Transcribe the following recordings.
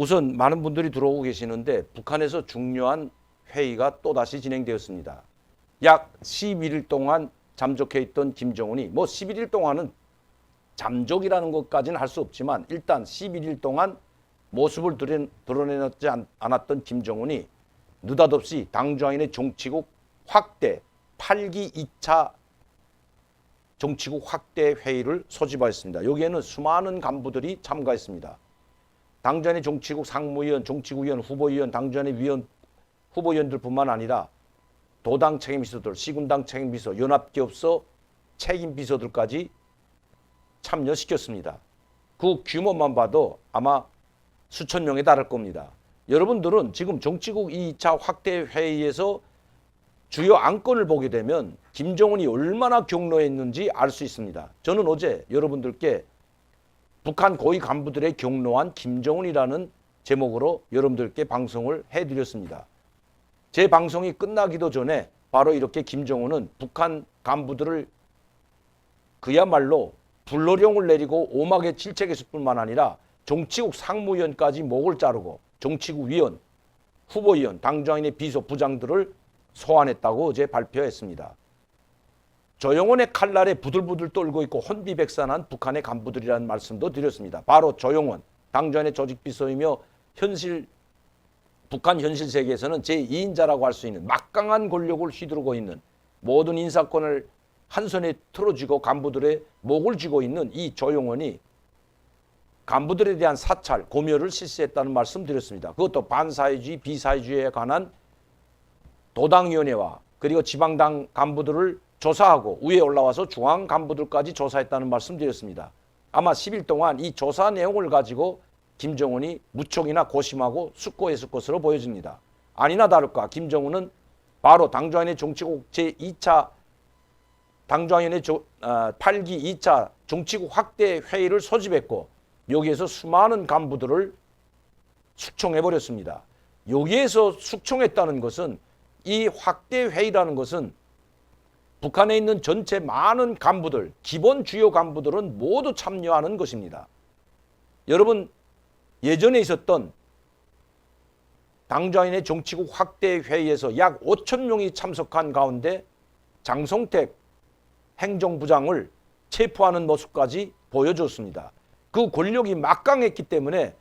우선 많은 분들이 들어오고 계시는데 북한에서 중요한 회의가 또다시 진행되었습니다. 약 11일 동안 잠적해 있던 김정은이 뭐 11일 동안은 잠적이라는 것까지는 할 수 없지만 일단 11일 동안 모습을 드러- 드러내지 않- 않았던 김정은이 느닷없이 당좌인의 정치국 확대 8기 2차 정치국 확대 회의를 소집하였습니다. 여기에는 수많은 간부들이 참가했습니다. 당전의 정치국 상무위원, 정치국위원, 후보위원, 당전의 위원, 후보위원들뿐만 아니라 도당 책임비서들, 시군당 책임비서, 연합기업소 책임비서들까지 참여시켰습니다. 그 규모만 봐도 아마 수천 명에 달할 겁니다. 여러분들은 지금 정치국 2차 확대 회의에서 주요 안건을 보게 되면 김정은이 얼마나 경로했는지 알 수 있습니다. 저는 어제 여러분들께 북한 고위 간부들의 경로한 김정은이라는 제목으로 여러분들께 방송을 해드렸습니다. 제 방송이 끝나기도 전에 바로 이렇게 김정은은 북한 간부들을 그야말로 불로령을 내리고 오막에 질책했을 뿐만 아니라 정치국 상무위원까지 목을 자르고 정치국 위원, 후보위원, 당좌인의 비서, 부장들을 소환했다고 어제 발표했습니다. 조영원의 칼날에 부들부들 떨고 있고 혼비백산한 북한의 간부들이라는 말씀도 드렸습니다. 바로 조영원, 당전의 조직비서이며 현실 북한 현실 세계에서는 제2인자라고 할 수 있는 막강한 권력을 휘두르고 있는 모든 인사권을 한 손에 틀어쥐고 간부들의 목을 쥐고 있는 이 조영원이 간부들에 대한 사찰, 고멸을 실시했다는 말씀 드렸습니다. 그것도 반사회주의, 비사회주의에 관한 도당위원회와 그리고 지방당 간부들을 조사하고 위에 올라와서 중앙 간부들까지 조사했다는 말씀 드렸습니다. 아마 10일 동안 이 조사 내용을 가지고 김정은이 무척이나 고심하고 숙고했을 것으로 보여집니다. 아니나 다를까 김정은은 바로 당좌인의 정치국 제2차 당좌인의 조, 어, 8기 2차 정치국 확대 회의를 소집했고 여기에서 수많은 간부들을 숙청해 버렸습니다. 여기에서 숙청했다는 것은 이 확대 회의라는 것은 북한에 있는 전체 많은 간부들, 기본 주요 간부들은 모두 참여하는 것입니다. 여러분 예전에 있었던 당좌인의 정치국 확대 회의에서 약 5천 명이 참석한 가운데 장성택 행정부장을 체포하는 모습까지 보여줬습니다. 그 권력이 막강했기 때문에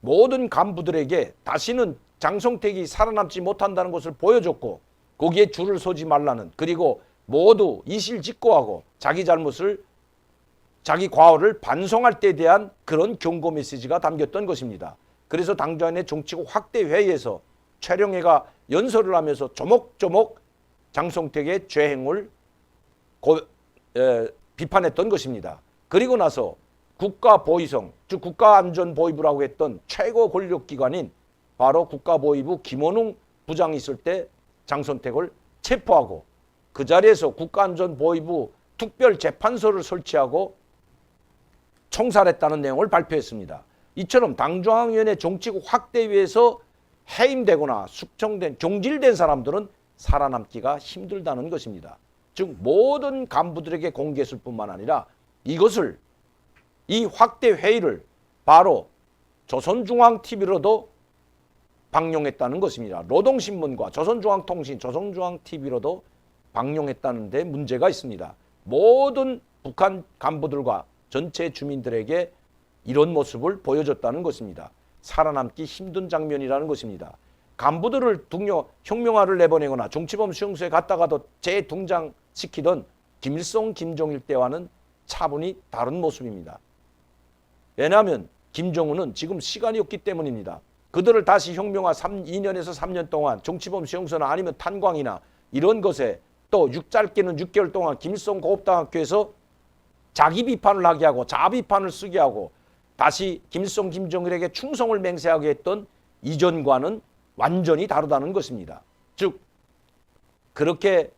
모든 간부들에게 다시는 장성택이 살아남지 못한다는 것을 보여줬고 거기에 줄을 서지 말라는 그리고 모두 이실직고하고 자기 잘못을 자기 과오를 반성할 때에 대한 그런 경고 메시지가 담겼던 것입니다. 그래서 당좌인의 정치국 확대 회의에서 최령해가 연설을 하면서 조목조목 장성택의 죄행을 고, 에, 비판했던 것입니다. 그리고 나서 국가보위성, 즉 국가안전보위부라고 했던 최고 권력기관인 바로 국가보위부 김원웅 부장이 있을 때 장선택을 체포하고 그 자리에서 국가안전보위부 특별재판소를 설치하고 총살했다는 내용을 발표했습니다. 이처럼 당중앙위원회 정치국 확대위에서 해임되거나 숙청된 종질된 사람들은 살아남기가 힘들다는 것입니다. 즉 모든 간부들에게 공개했을 뿐만 아니라 이것을 이 확대 회의를 바로 조선중앙TV로도 방영했다는 것입니다. 노동신문과 조선중앙통신, 조선중앙TV로도 방영했다는 데 문제가 있습니다. 모든 북한 간부들과 전체 주민들에게 이런 모습을 보여줬다는 것입니다. 살아남기 힘든 장면이라는 것입니다. 간부들을 등려 혁명화를 내보내거나 정치범 수용소에 갔다가도 재등장시키던 김일성, 김정일 때와는 차분히 다른 모습입니다. 왜냐하면 김정은은 지금 시간이 없기 때문입니다. 그들을 다시 혁명화 3, 2년에서 3년 동안 정치범 수용소나 아니면 탄광이나 이런 것에 또 육 짧게는 6개월 동안 김일성 고급당학교에서 자기 비판을 하게 하고 자 비판을 쓰게 하고 다시 김일성 김정일에게 충성을 맹세하게 했던 이전과는 완전히 다르다는 것입니다. 즉 그렇게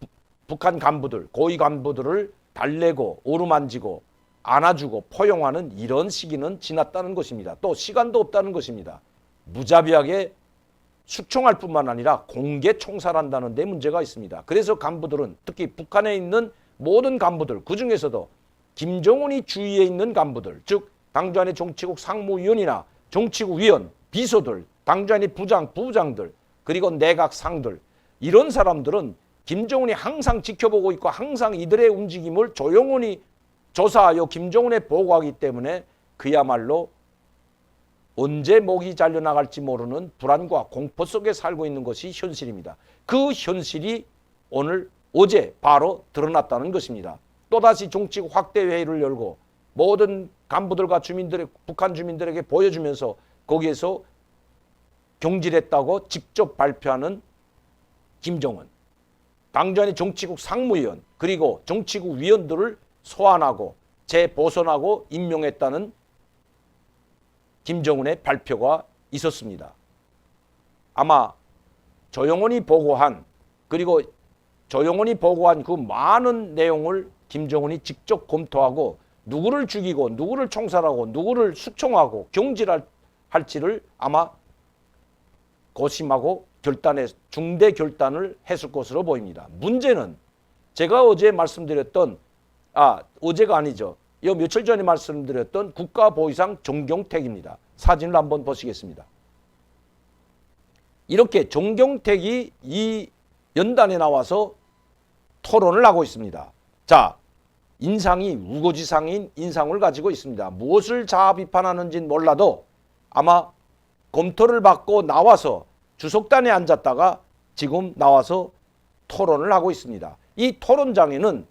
부- 북한 간부들 고위 간부들을 달래고 오르만지고 안아주고 포용하는 이런 시기는 지났다는 것입니다. 또 시간도 없다는 것입니다. 무자비하게 숙청할 뿐만 아니라 공개 총살한다는 데 문제가 있습니다. 그래서 간부들은 특히 북한에 있는 모든 간부들 그 중에서도 김정은이 주위에 있는 간부들 즉 당주안의 정치국 상무위원이나 정치국 위원, 비서들, 당장의 부장, 부장들, 그리고 내각 상들 이런 사람들은 김정은이 항상 지켜보고 있고 항상 이들의 움직임을 조용히 조사하여 김정은에 보고하기 때문에 그야말로 언제 목이 잘려나갈지 모르는 불안과 공포 속에 살고 있는 것이 현실입니다. 그 현실이 오늘 어제 바로 드러났다는 것입니다. 또다시 정치국 확대 회의를 열고 모든 간부들과 주민들의 북한 주민들에게 보여주면서 거기에서 경질했다고 직접 발표하는 김정은 당전의 정치국 상무위원 그리고 정치국 위원들을 소환하고 재보선하고 임명했다는 김정은의 발표가 있었습니다. 아마 조영원이 보고한 그리고 조영원이 보고한 그 많은 내용을 김정은이 직접 검토하고 누구를 죽이고 누구를 총살하고 누구를 숙청하고 경질할지를 아마 고심하고 결단에 중대 결단을 했을 것으로 보입니다. 문제는 제가 어제 말씀드렸던 아 어제가 아니죠. 요 며칠 전에 말씀드렸던 국가보위상 정경택입니다. 사진을 한번 보시겠습니다. 이렇게 정경택이 이 연단에 나와서 토론을 하고 있습니다. 자, 인상이 우거지상인 인상을 가지고 있습니다. 무엇을 자아 비판하는지는 몰라도 아마 검토를 받고 나와서 주석단에 앉았다가 지금 나와서 토론을 하고 있습니다. 이 토론장에는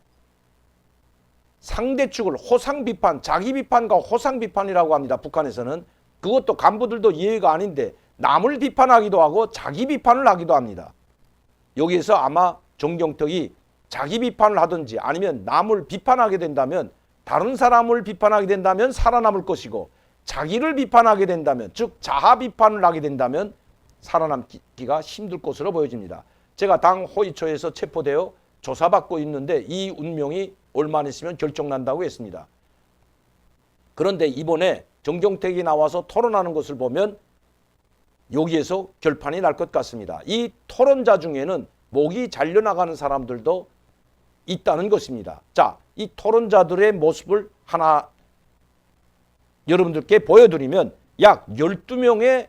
상대 측을 호상 비판, 자기 비판과 호상 비판이라고 합니다. 북한에서는 그것도 간부들도 이해가 아닌데 남을 비판하기도 하고 자기 비판을 하기도 합니다. 여기에서 아마 정경택이 자기 비판을 하든지 아니면 남을 비판하게 된다면 다른 사람을 비판하게 된다면 살아남을 것이고 자기를 비판하게 된다면 즉 자아 비판을 하게 된다면 살아남기가 힘들 것으로 보여집니다. 제가 당 호위처에서 체포되어 조사받고 있는데 이 운명이 얼마 안 있으면 결정 난다고 했습니다. 그런데 이번에 정경택이 나와서 토론하는 것을 보면 여기에서 결판이 날 것 같습니다. 이 토론자 중에는 목이 잘려나가는 사람들도 있다는 것입니다. 자, 이 토론자들의 모습을 하나 여러분들께 보여드리면 약 12명의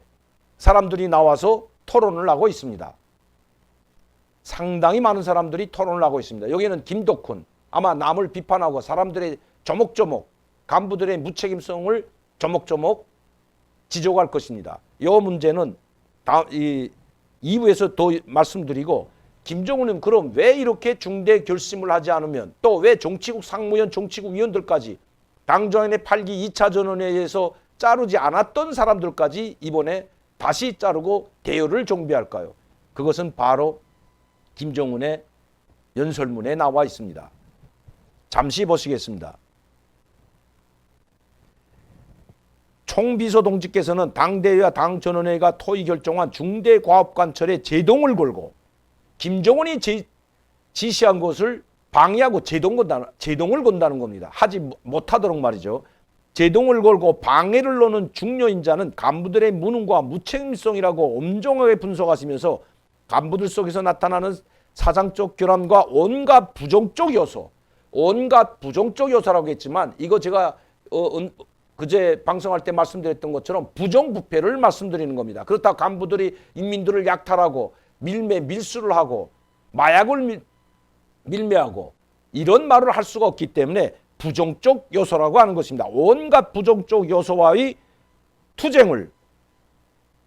사람들이 나와서 토론을 하고 있습니다. 상당히 많은 사람들이 토론을 하고 있습니다. 여기는 김덕훈 아마 남을 비판하고 사람들의 조목조목 간부들의 무책임성을 조목조목 지적할 것입니다. 이 문제는 다, 이 2부에서 더 말씀드리고 김정은은 그럼 왜 이렇게 중대 결심을 하지 않으면 또 왜 정치국 상무위원 정치국 위원들까지 당정인의 8기 2차 전원회의에서 자르지 않았던 사람들까지 이번에 다시 자르고 대여를 정비할까요? 그것은 바로 김정은의 연설문에 나와 있습니다. 잠시 보시겠습니다. 총비서 동지께서는 당대회와 당전원회가 토의 결정한 중대과업관철에 제동을 걸고 김정은이 지, 지시한 것을 방해하고 제동 건다는, 제동을 건다는 겁니다. 하지 못하도록 말이죠. 제동을 걸고 방해를 놓는 중요 인자는 간부들의 무능과 무책임성이라고 엄정하게 분석하시면서 간부들 속에서 나타나는 사상적 결함과 온갖 부정적 요소, 온갖 부정적 요소라고 했지만 이거 제가 어, 은, 그제 방송할 때 말씀드렸던 것처럼 부정부패를 말씀드리는 겁니다. 그렇다고 간부들이 인민들을 약탈하고 밀매 밀수를 하고 마약을 밀, 밀매하고 이런 말을 할 수가 없기 때문에 부정적 요소라고 하는 것입니다. 온갖 부정적 요소와의 투쟁을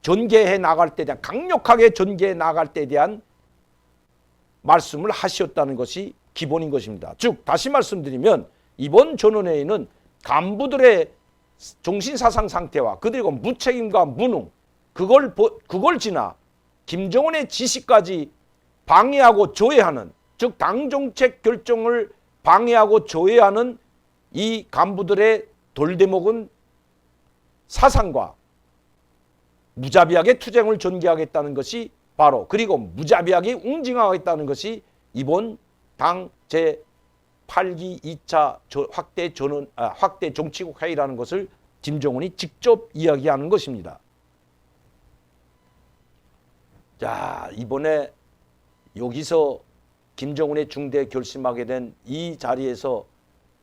전개해 나갈 때 대한 강력하게 전개해 나갈 때 대한 말씀을 하셨다는 것이 기본인 것입니다. 즉 다시 말씀드리면 이번 전원회의는 간부들의 정신 사상 상태와 그들과 무책임과 무능 그걸 그걸 지나 김정은의 지시까지 방해하고 조회하는 즉 당 정책 결정을 방해하고 조회하는 이 간부들의 돌대목은 사상과 무자비하게 투쟁을 전개하겠다는 것이 바로 그리고 무자비하게 웅징하겠다는 것이 이번 당 제 8기 2차 확대 전원 아, 확대 정치국 회의라는 것을 김정은이 직접 이야기하는 것입니다. 자, 이번에 여기서 김정은의 중대 결심하게 된 이 자리에서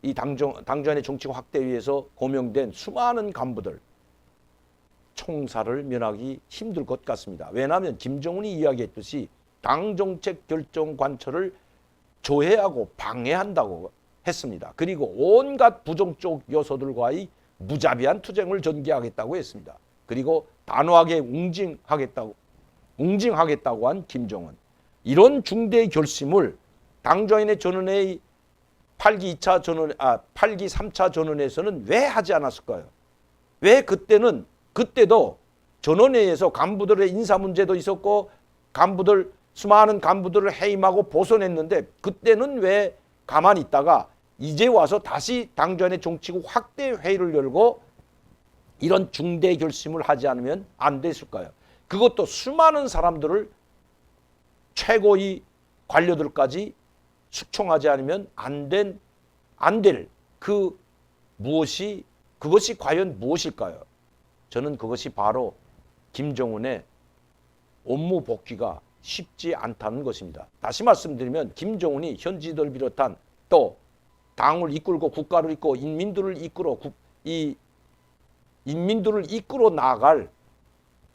이 당정, 당전의 정치국 확대위에서 고명된 수많은 간부들 총살을 면하기 힘들 것 같습니다. 왜냐하면 김정은이 이야기했듯이 당 정책 결정 관철을 조회하고 방해한다고 했습니다. 그리고 온갖 부정적 요소들과의 무자비한 투쟁을 전개하겠다고 했습니다. 그리고 단호하게 웅징하겠다고 웅징하겠다고 한 김정은 이런 중대 결심을 당좌인의 전원회의 8기 2차 전원 아 8기 3차 전원에서는 왜 하지 않았을까요? 왜 그때는 그때도 전원회의에서 간부들의 인사 문제도 있었고 간부들 수많은 간부들을 해임하고 보선했는데 그때는 왜 가만히 있다가 이제 와서 다시 당전의 정치국 확대 회의를 열고 이런 중대 결심을 하지 않으면 안 됐을까요? 그것도 수많은 사람들을 최고의 관료들까지 숙청하지 않으면 안 된 안 될 그 무엇이 그것이 과연 무엇일까요? 저는 그것이 바로 김정은의 업무 복귀가 쉽지 않다는 것입니다. 다시 말씀드리면 김정은이 현지들 비롯한 또 당을 이끌고 국가를 이끌고 인민들을 이끌어 국- 이 인민들을 이끌어 나갈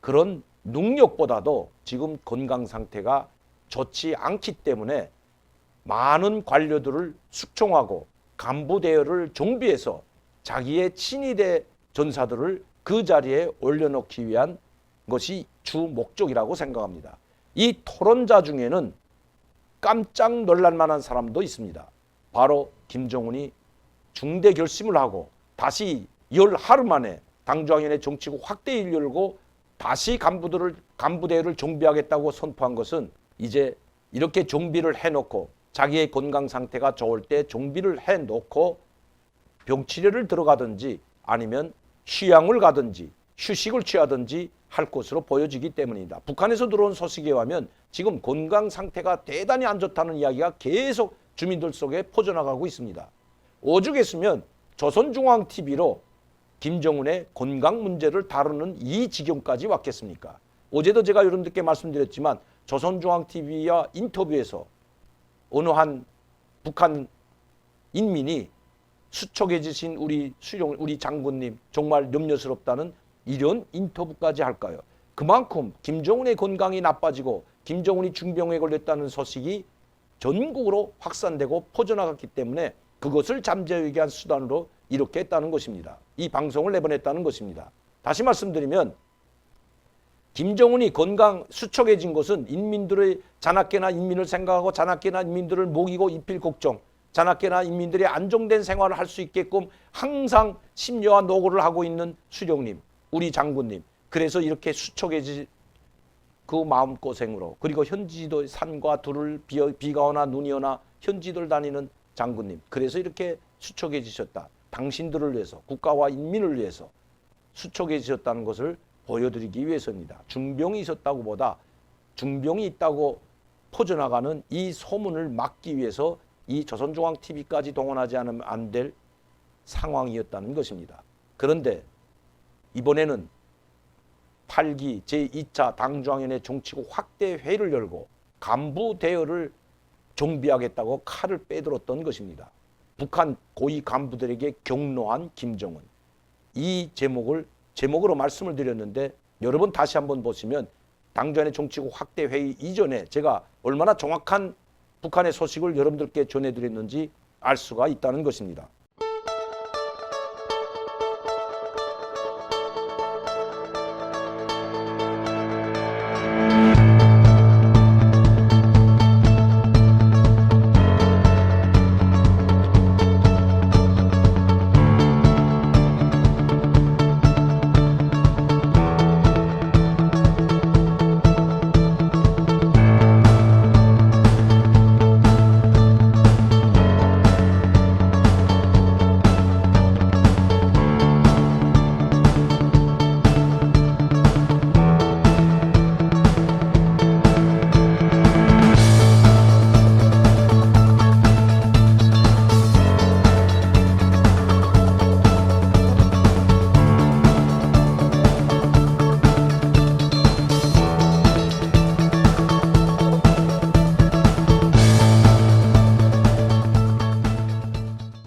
그런 능력보다도 지금 건강 상태가 좋지 않기 때문에 많은 관료들을 숙청하고 간부 대열을 정비해서 자기의 친위대 전사들을 그 자리에 올려놓기 위한 것이 주 목적이라고 생각합니다. 이 토론자 중에는 깜짝 놀랄 만한 사람도 있습니다. 바로 김정은이 중대 결심을 하고 다시 열 하루 만에 당중앙위원회 정치국 확대를 열고 다시 간부들을 간부대를 정비하겠다고 선포한 것은 이제 이렇게 정비를 해놓고 자기의 건강 상태가 좋을 때 정비를 해놓고 병치료를 들어가든지 아니면 휴양을 가든지 휴식을 취하든지 할 것으로 보여지기 때문입니다. 북한에서 들어온 소식에 의하면 지금 건강 상태가 대단히 안 좋다는 이야기가 계속 주민들 속에 퍼져나가고 있습니다. 오죽했으면 조선중앙TV로 김정은의 건강 문제를 다루는 이 지경까지 왔겠습니까? 어제도 제가 여러분들께 말씀드렸지만 조선중앙TV와 인터뷰에서 어느 한 북한 인민이 수척해지신 우리 수령 우리 장군님 정말 염려스럽다는 이런 인터뷰까지 할까요? 그만큼 김정은의 건강이 나빠지고 김정은이 중병에 걸렸다는 소식이 전국으로 확산되고 퍼져나갔기 때문에 그것을 잠재우기 위한 수단으로 이렇게 했다는 것입니다. 이 방송을 내보냈다는 것입니다. 다시 말씀드리면 김정은이 건강 수척해진 것은 인민들의 자나깨나 인민을 생각하고 자나깨나 인민들을 먹이고 입힐 걱정, 자나깨나 인민들이 안정된 생활을 할 수 있게끔 항상 심려와 노고를 하고 있는 수령님, 우리 장군님. 그래서 이렇게 수척해지 그 마음 고생으로 그리고 현지도 산과 둘을 비, 비가 오나 눈이 오나 현지들 다니는 장군님. 그래서 이렇게 수척해지셨다. 당신들을 위해서 국가와 인민을 위해서 수척해지셨다는 것을 보여드리기 위해서입니다. 중병이 있었다고 보다 중병이 있다고 퍼져나가는 이 소문을 막기 위해서 이 조선중앙TV까지 동원하지 않으면 안 될 상황이었다는 것입니다. 그런데 이번에는 8기 제2차 당중앙위원회 정치국 확대 회의를 열고 간부 대열을 정비하겠다고 칼을 빼들었던 것입니다. 북한 고위 간부들에게 경로한 김정은. 이 제목을 제목으로 말씀을 드렸는데 여러분 다시 한번 보시면 당전의 정치국 확대 회의 이전에 제가 얼마나 정확한 북한의 소식을 여러분들께 전해드렸는지 알 수가 있다는 것입니다.